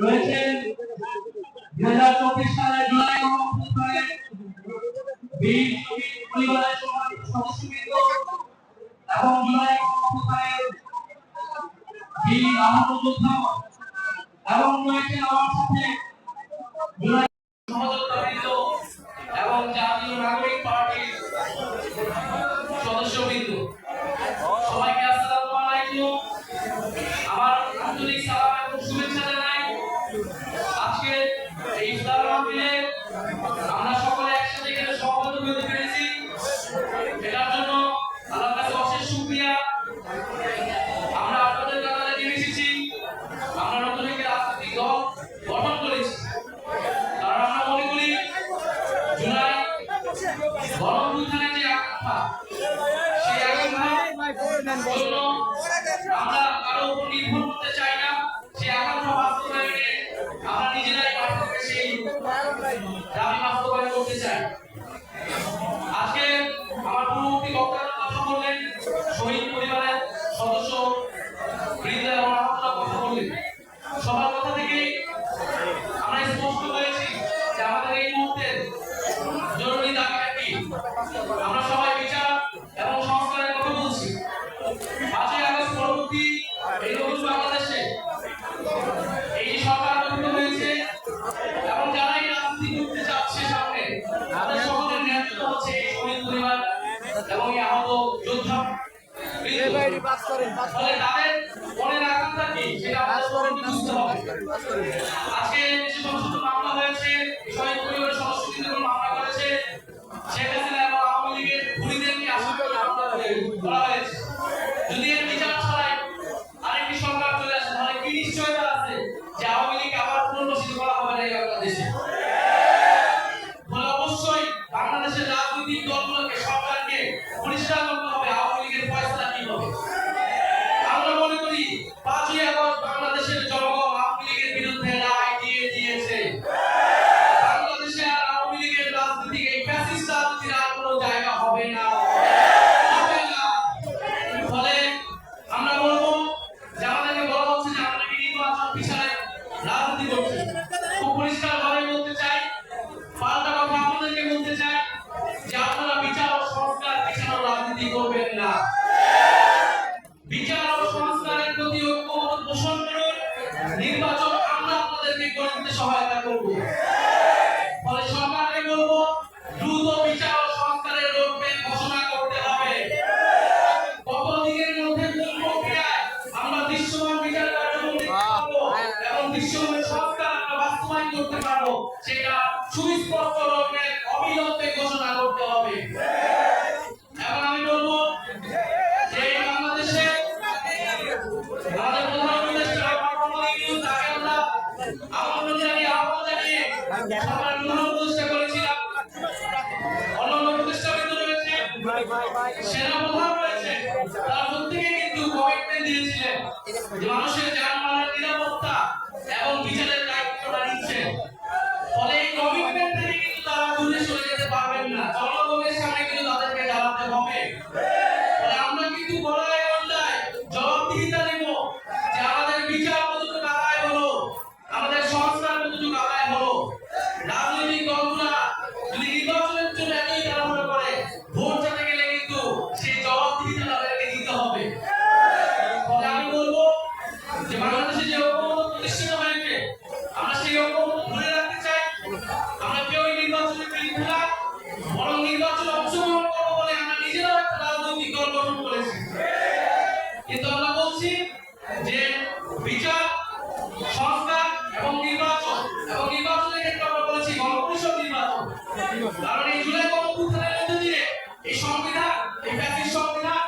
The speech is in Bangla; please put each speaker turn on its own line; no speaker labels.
রয়েছে দুই হাজার চব্বিশ সালের জুলাই অভ্যুত্থানে বীর শহীদ পরিবারের সদস্যবৃন্দ এবং জুলাই অভ্যুত্থানের বীর আহত যোদ্ধা এবং রয়েছে আমার সাথে জুলাই সহযোগিতাবৃন্দ এবং জাতীয় নাগরিক পার্টির সদস্যবৃন্দ। গণঅভ্যুত্থানের যে আকাঙ্ক্ষা সেই আকাঙ্ক্ষার আমরা কারও উপর নির্ভর মনের আকাঙ্ক্ষা কি? সেটা আমাদের বুঝতে হবে। আজকে যে সমস্ত মামলা হয়েছে শহীদ পরিবারের সদস্যদের মামলা করেছে। শেখ হাসিনা এবং আওয়ামী লীগের খুনিদেরকে আসামি করা হয়েছে। যদি এর বিচার ছাড়াই আরেকটি সরকার চলে আসে তাহলে কি নিশ্চয়তা আছে যে আওয়ামী লীগ আবার পুনর্বাসিত করা হবে না এই বাংলাদেশে? অবশ্যই বাংলাদেশের রাজনৈতিক দলগুলোকে সরকারকে পরিষ্কার ভাবে বলতে চাই যে আপনারা বিচার ও সংস্কার পিছনে রাজনীতি করবেন না। বিচার ও সংস্কারের প্রতি ঐক্যমত পোষণ নির্বাচন সহায়তা করব। ফলে সরকারকে বলব দ্রুত বিচার ও সংস্কারের রোডম্যাপ ঘোষণা করতে হবে। দিনের মধ্যে কোন প্রক্রিয়ায় আমরা দৃশ্যমান বিচার কার্যক্রম এবং দৃশ্যমান সংস্কার আমরা বাস্তবায়ন করতে পারব। সেটা সুস্পষ্ট রোডম্যাপ আমরা প্রধান উপদেষ্টা করেছিলাম অন্যান্য উপদেষ্টাবৃন্দ রয়েছে সেনা প্রধান রয়েছে কিন্তু কমিটমেন্ট দিয়েছিলেন মানুষের যানবাহনের নিরাপত্তা এবং বিচারের দায়িত্বটা নিচ্ছেন ফলে এই থেকে কিন্তু তারা দূরে সরে যেতে পারবেন না জনগণের সামনে কিন্তু তাদেরকে দাঁড়াতে হবে আমরা কিন্তু গলায় কিন্তু আমরা বলছি যে বিচার, সংস্কার এবং নির্বাচন। এবং নির্বাচনের ক্ষেত্রে আমরা বলেছি গণপরিষদ নির্বাচন। কারণ এই জুলাই গণপুত্রের মধ্যে দিয়ে এই সংবিধান, এই প্যাকেজ সংবিধান